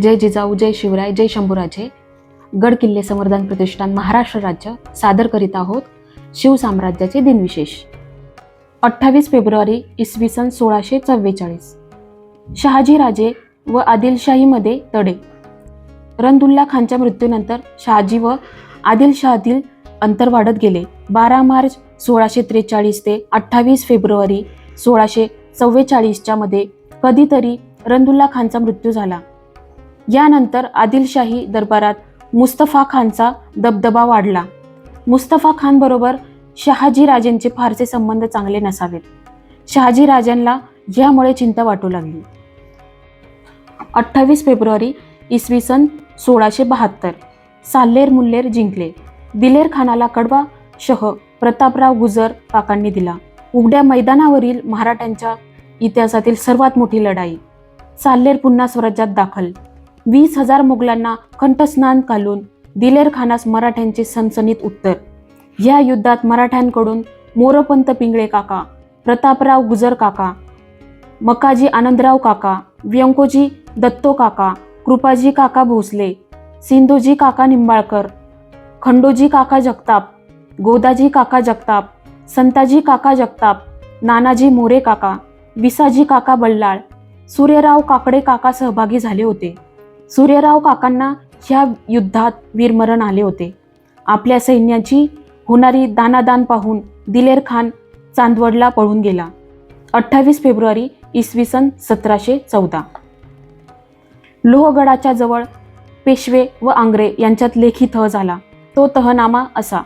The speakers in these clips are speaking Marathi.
जय जिजाऊ जय शिवराय जय शंभूराजे. गड किल्ले संवर्धन प्रतिष्ठान महाराष्ट्र राज्य सादर करीत आहोत शिवसाम्राज्याचे दिनविशेष. अठ्ठावीस फेब्रुवारी इसवी सन सोळाशे चव्वेचाळीस. शहाजीराजे व आदिलशाहीमध्ये तडे. रनदुल्ला खानच्या मृत्यूनंतर शहाजी व आदिलशाहातील अंतर वाढत गेले. बारा मार्च सोळाशे त्रेचाळीस ते अठ्ठावीस फेब्रुवारी सोळाशे चव्वेचाळीसच्या मध्ये कधीतरी रनदुल्ला खानचा मृत्यू झाला. यानंतर आदिलशाही दरबारात मुस्तफा खानचा दबदबा वाढला. मुस्तफा खान बरोबर शहाजी राजेंचे फारसे संबंध चांगले नसावेत. शहाजीराजांना यामुळे चिंता वाटू लागली. अठ्ठावीस फेब्रुवारी इसवी सन सोळाशे बहात्तर साल्लेर मुल्लेर जिंकले. दिलेर खानाला कडवा शह प्रतापराव गुजर काकांनी दिला. उघड्या मैदानावरील मराठ्यांच्या इतिहासातील सर्वात मोठी लढाई साल्लेर पुन्हा स्वराज्यात दाखल. वीस हजार मुघलांना कंठस्नान घालून दिलेर खानास मराठ्यांचे सनसनीत उत्तर. या युद्धात मराठ्यांकडून मोरपंत पिंगळे काका प्रतापराव गुजर काका मकाजी आनंदराव काका व्यंकोजी दत्तो काका कृपाजी काका भोसले सिंधूजी काका निंबाळकर खंडोजी काका जगताप गोदाजी काका जगताप संताजी काका जगताप नानाजी मोरे काका विसाजी काका बल्लाळ सूर्यराव काकडे काका सहभागी झाले होते. सूर्यराव काकांना ह्या युद्धात वीरमरण आले होते. आपल्या सैन्याची होणारी दानादान पाहून दिलेर खान चांदवडला पळून गेला. अठ्ठावीस फेब्रुवारी इसवी सन सतराशे चौदा. लोहगडाच्या जवळ पेशवे व आंग्रे यांच्यात लेखी तह झाला. तो तहनामा असा.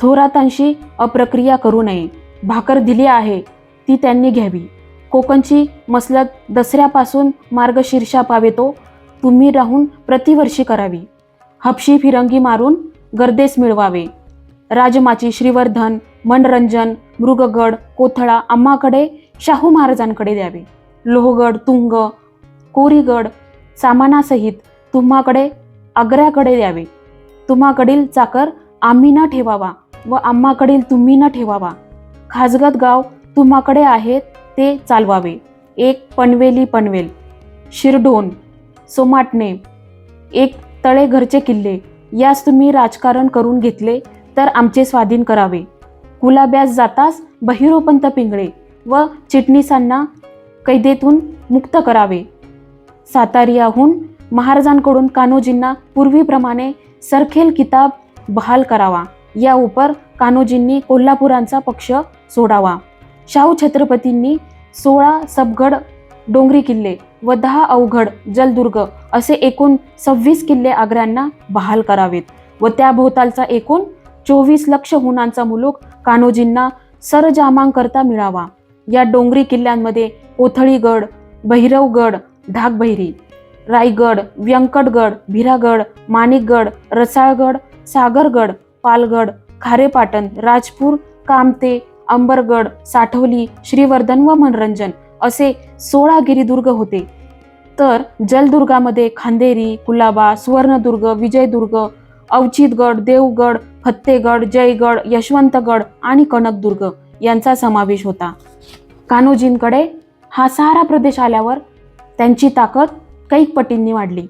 थोरातांशी अप्रक्रिया करू नये. भाकर दिली आहे ती त्यांनी घ्यावी. कोकणची मसलत दसऱ्यापासून मार्गशीर्षा पावेतो तुम्ही राहून प्रतिवर्षी करावी. हपशी फिरंगी मारून गर्देस मिळवावे. राजमाची श्रीवर्धन मनरंजन मृगगड कोथळा आम्हाकडे शाहू महाराजांकडे द्यावे. लोहगड तुंग कोरीगड सामानासहित तुम्हाकडे आग्र्याकडे द्यावे. तुम्हाकडील चाकर आम्ही न ठेवावा व आम्हाकडील तुम्ही न ठेवावा. खाजगत गाव तुम्हाकडे आहेत ते चालवावे. एक पनवेली पनवेल. शिरडोन सोमाटणे. एक तळे घरचे किल्ले. यास तुम्ही राजकारण करून घेतले तर आमचे स्वाधीन करावे. कुलाब्यास जातास बहिरोपंत पिंगळे व चिटणीसांना कैदेतून मुक्त करावे. सातारियाहून महाराजांकडून कान्होजींना पूर्वीप्रमाणे सरखेल किताब बहाल करावा. या उपर कान्होजींनी कोल्हापुरांचा पक्ष सोडावा. शाहू छत्रपतींनी सोळा सबगड डोंगरी किल्ले व दहा अवघड जलदुर्ग असे एकूण सव्वीस किल्ले आग्र्यांना बहाल करावेत व त्याभोवतालचा एकूण चोवीस लक्ष हुनांचा मुलूक कान्होजींना सरजामांकरता मिळावा. या डोंगरी किल्ल्यांमध्ये कोथळीगड भैरवगड ढाकबैरी रायगड व्यंकटगड भिरागड माणिकगड रसाळगड सागरगड पालगड खारेपाटण राजपूर कामते अंबरगड साठवली श्रीवर्धन व मनोरंजन असे सोळा गिरिदुर्ग होते. तर जलदुर्गामध्ये खांदेरी कुलाबा सुवर्णदुर्ग विजयदुर्ग अवचितगड देवगड फत्तेगड जयगड यशवंतगड आणि कनकदुर्ग यांचा समावेश होता. कान्होजींकडे हा सारा प्रदेश आल्यावर त्यांची ताकद कैक पटींनी वाढली.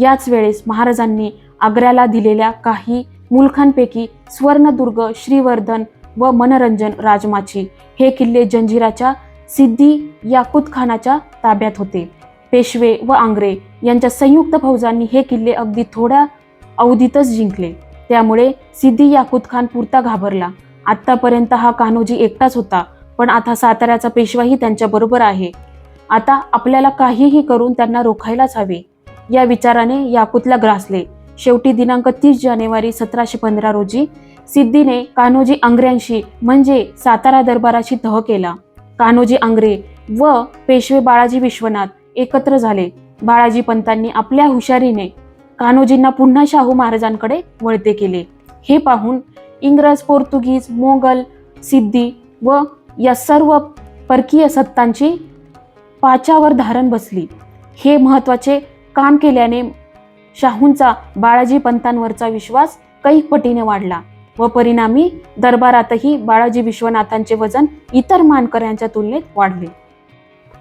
याच वेळेस महाराजांनी आग्र्याला दिलेल्या काही मुलखांपैकी स्वर्णदुर्ग श्रीवर्धन व मनोरंजन राजमाची हे किल्ले जंजिराच्या सिद्धी याकुत खानाच्या ताब्यात होते. पेशवे व आंग्रे यांच्या संयुक्त फौजांनी हे किल्ले अगदी थोड्या अवधीतच जिंकले. त्यामुळे सिद्धी याकुत खान पुरता घाबरला. आत्तापर्यंत हा कान्होजी एकटाच होता पण आता साताऱ्याचा पेशवाही त्यांच्याबरोबर आहे. आता आपल्याला काहीही करून त्यांना रोखायलाच हवे. या विचाराने याकुतला ग्रासले. शेवटी दिनांक तीस जानेवारी सतराशे पंधरा रोजी सिद्धीने कान्होजी आंग्र्यांशी म्हणजे सातारा दरबाराशी तह केला. कान्होजी आंग्रे व पेशवे बाळाजी विश्वनाथ एकत्र झाले. बाळाजी पंतांनी आपल्या हुशारीने कान्होजींना पुन्हा शाहू महाराजांकडे वळते केले. हे पाहून इंग्रज पोर्तुगीज मोगल सिद्धी व या सर्व परकीय सत्तांची पाचावर धारण बसली. हे महत्त्वाचे काम केल्याने शाहूंचा बाळाजी पंतांवरचा विश्वास कैक पटीने वाढला. व परिणामी दरबारातही बाळाजी विश्वनाथांचे वजन इतर मानकऱ्यांच्या तुलनेत वाढले.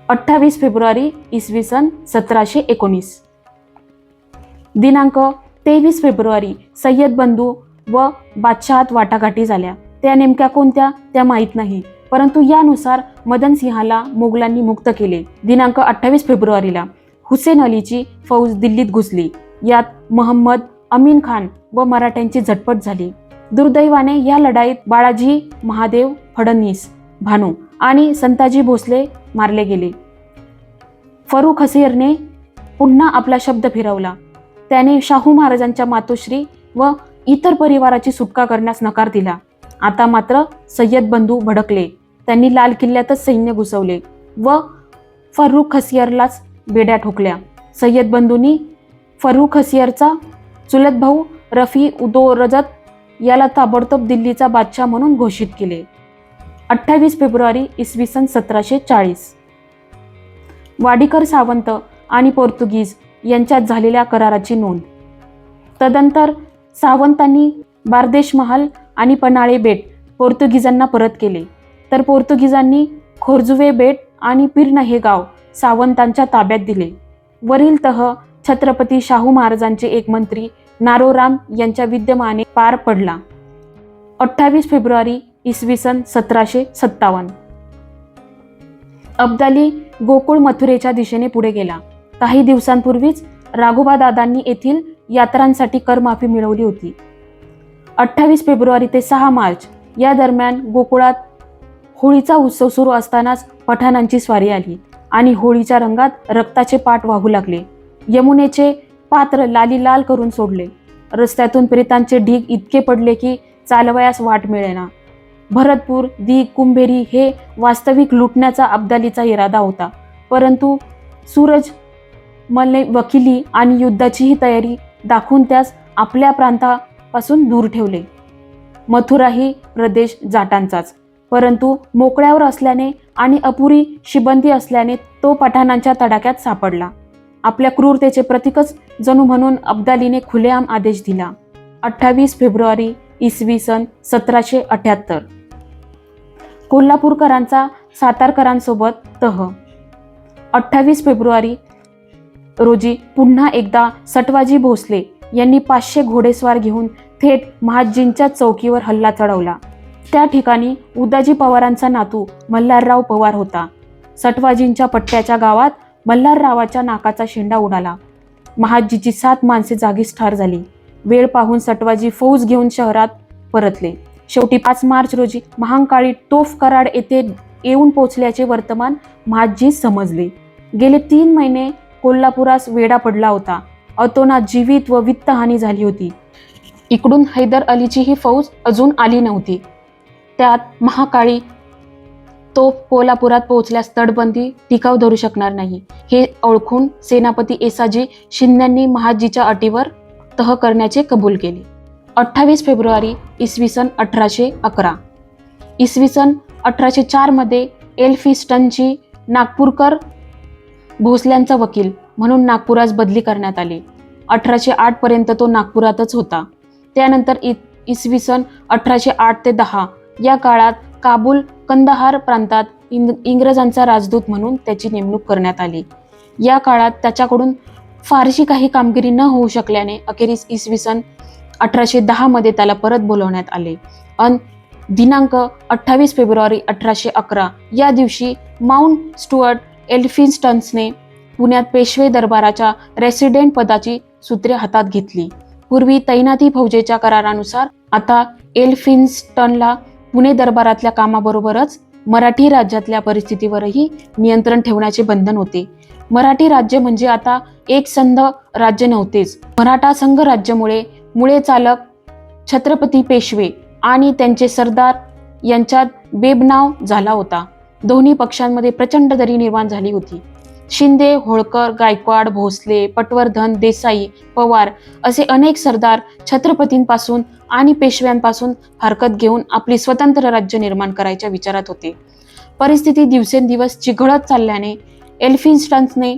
अठ्ठावीस फेब्रुवारी इसवी सन सतराशे एकोणीस. दिनांक तेवीस फेब्रुवारी सय्यद बंधू व बादशहात वाटाघाटी झाल्या. त्या नेमक्या कोणत्या त्या माहीत नाही. परंतु यानुसार मदन सिंहाला मोगलांनी मुक्त केले. दिनांक अठ्ठावीस फेब्रुवारीला हुसेन अलीची फौज दिल्लीत घुसली. यात महम्मद अमीन खान व मराठ्यांची झटपट झाली. दुर्दैवाने या लढाईत बाळाजी महादेव फडणवीस भानू आणि संताजी भोसले मारले गेले. फरुख हसीरने पुन्हा आपला शब्द फिरवला. त्याने शाहू महाराजांच्या मातोश्री व इतर परिवाराची सुटका करण्यास नकार दिला. आता मात्र सय्यद बंधू भडकले. त्यांनी लाल किल्ल्यातच सैन्य घुसवले व फरुख हसियरलाच बेड्या ठोकल्या. सय्यद बंधूंनी फरुख हसियरचा चुलत भाऊ रफी उदो रजत याला ताबडतोब दिल्लीचा बादशाह म्हणून घोषित केले. अठ्ठावीस फेब्रुवारी इसवी सन सतराशे चाळीस. वाडीकर सावंत आणि पोर्तुगीज यांच्यात झालेल्या कराराची नोंद. तदंतर सावंतांनी बारदेश महाल आणि पनाळे बेट पोर्तुगीजांना परत केले. तर पोर्तुगीजांनी खोरजुवे बेट आणि पिर्ण हे गाव सावंतांच्या ताब्यात दिले. वरील तह छत्रपती शाहू महाराजांचे एक मंत्री नारोराम यांच्या विद्यमाने पार पडला. अठ्ठावीस फेब्रुवारी इसवी सन सतराशे सत्तावन्न. अब्दाली गोकुळ मथुरेच्या दिशेने पुढे गेला. काही दिवसांपूर्वीच राघोबा दादांनी येथील यात्रांसाठी करमाफी मिळवली होती. अठ्ठावीस फेब्रुवारी ते सहा मार्च या दरम्यान गोकुळात होळीचा उत्सव सुरू असतानाच पठाणांची स्वारी आली आणि होळीच्या रंगात रक्ताचे पाठ वाहू लागले. यमुनेचे पात्र लाली लाल करून सोडले. रस्त्यातून प्रेतांचे ढीग इतके पडले की चालवयास वाट मिळेना. भरतपूर दी कुंभेरी हे वास्तविक लुटण्याचा अब्दालीचा इरादा होता. परंतु सूरज मलने वकिली आणि युद्धाचीही तयारी दाखवून त्यास आपल्या प्रांतापासून दूर ठेवले. मथुरा ही प्रदेश जाटांचाच. परंतु मोकळ्यावर असल्याने आणि अपुरी शिबंदी असल्याने तो पठाणांच्या तडाक्यात सापडला. आपल्या क्रूरतेचे प्रतीकच जणू म्हणून अब्दालीने खुलेआम आदेश दिला. अठ्ठावीस फेब्रुवारी इसवी सन सतराशे अठ्याहत्तर. कोल्हापूरकरांचा सातारकरांसोबत तह. अठ्ठावीस फेब्रुवारी रोजी पुन्हा एकदा सटवाजी भोसले यांनी पाचशे घोडेस्वार घेऊन थेट महाजींच्या चौकीवर हल्ला चढवला. त्या ठिकाणी उदाजी पवारांचा नातू मल्हारराव पवार होता. सटवाजींच्या पट्ट्याच्या गावात मल्हाररावाच्या नाकाचा शेंडा उडाला. महाजीची सात माणसे जागीच ठार झाली. वेळ पाहून सटवाजी फौज घेऊन शहरात परतले. शेवटी पाच मार्च रोजी महांकाळी तोफ कराड येथे येऊन पोचल्याचे वर्तमान महाजी समजले. गेले तीन महिने कोल्हापुरास वेढा पडला होता. अतोनात जीवित व वित्तहानी झाली होती. इकडून हैदर अलीची ही फौज अजून आली नव्हती. त्यात महाकाळी तोफ कोल्हापुरात पोहोचल्यास तटबंदी टिकाव धरू शकणार नाही. हे ओळखून सेनापती एसाजी शिंद्यांनी महाजीच्या अटीवर तह करण्याचे कबूल केले. अठ्ठावीस फेब्रुवारी इसवी सन अठराशे अकरा. इसवी सन अठराशे चारमध्ये एल्फिस्टनची नागपूरकर भोसल्यांचा वकील म्हणून नागपुरास बदली करण्यात आली. अठराशे आठपर्यंत तो नागपुरातच होता. त्यानंतर इ इसवी सन अठराशे आठ ते दहा या काळात काबूल कंदहार प्रांतात इंग्रजांचा राजदूत म्हणून त्याची नेमणूक करण्यात आली. या काळात त्याच्याकडून फारशी काही कामगिरी न होऊ शकल्याने अखेरीस इसवी सन अठराशे दहामध्ये त्याला परत बोलवण्यात आले. अन दिनांक अठ्ठावीस फेब्रुवारी अठराशे अकरा या दिवशी माउंट स्टुअर्ट एल्फिन्स्टन्सने पुण्यात पेशवे दरबाराच्या रेसिडेंट पदाची सूत्रे हातात घेतली. पूर्वी तैनाती फौजेच्या करारानुसार आता एल्फिन्स्टनला पुणे दरबारातल्या कामाबरोबरच मराठी राज्यातल्या परिस्थितीवरही नियंत्रण ठेवण्याचे बंधन होते. मराठी राज्य म्हणजे आता एक संध राज्य नव्हतेच. मराठा संघ राज्यामुळे मुळे चालक छत्रपती पेशवे आणि त्यांचे सरदार यांच्यात बेबनाव झाला होता. दोन्ही पक्षांमध्ये प्रचंड दरी निर्माण झाली होती. शिंदे होळकर गायकवाड भोसले पटवर्धन देसाई पवार असे अनेक सरदार छत्रपतींपासून आणि पेशव्यांपासून हरकत घेऊन आपली स्वतंत्र राज्य निर्माण करायच्या विचारात होते. परिस्थिती दिवसेंदिवस चिघळत चालल्याने एल्फिन्स्टन्सने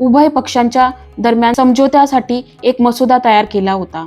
उभय पक्षांच्या दरम्यान समझोत्यासाठी एक मसुदा तयार केला होता.